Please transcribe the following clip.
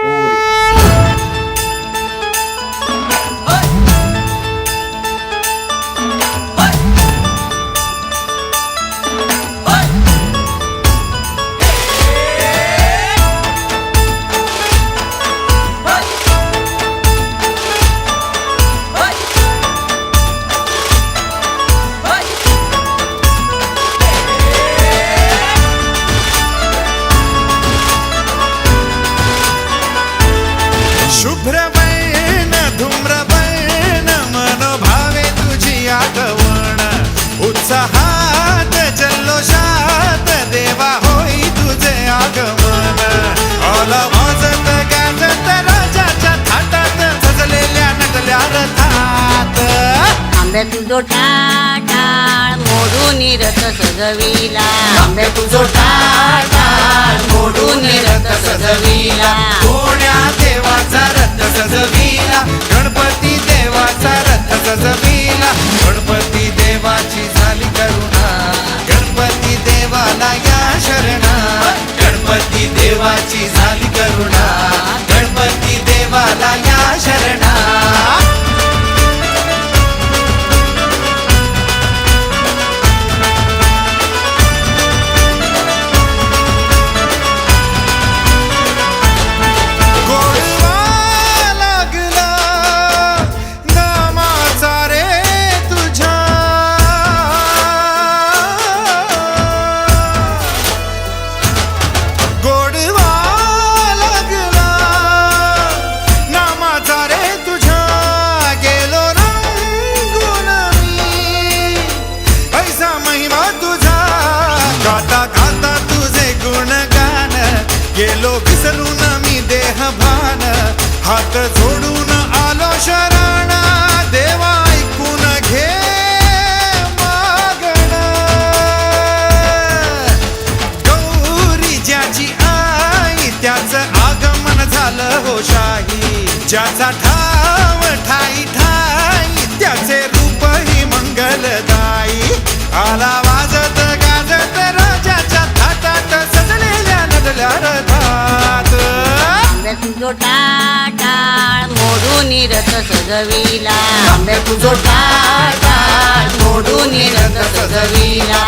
Holy आंब्या तुझो टाळ मोडून रथ सजविला. आंब्या तुझो टाळ मोडून रथ सजविला. कोण्या देवाचा रथ सजविला. गणपती देवाचा रथ सजविला. गणपती देवाची झाली करुणा. गणपती देवाला या शरणा. गणपती देवाची झाली हात जोडून आलो शरणा देवा ऐकून घे मागण. गौरी ज्याची आई त्याचं आगमन झालं हो शाही. ज्याचा ठाव ठाई ठाई त्याचे रूपही मंगलदाई आला वाजत गाजत राजाच्या थाटात सजलेल्या नदल्या रथात. मोडून रथ सजविला. आंब्या तुझो टाटाळ मोडून रथ सजविला.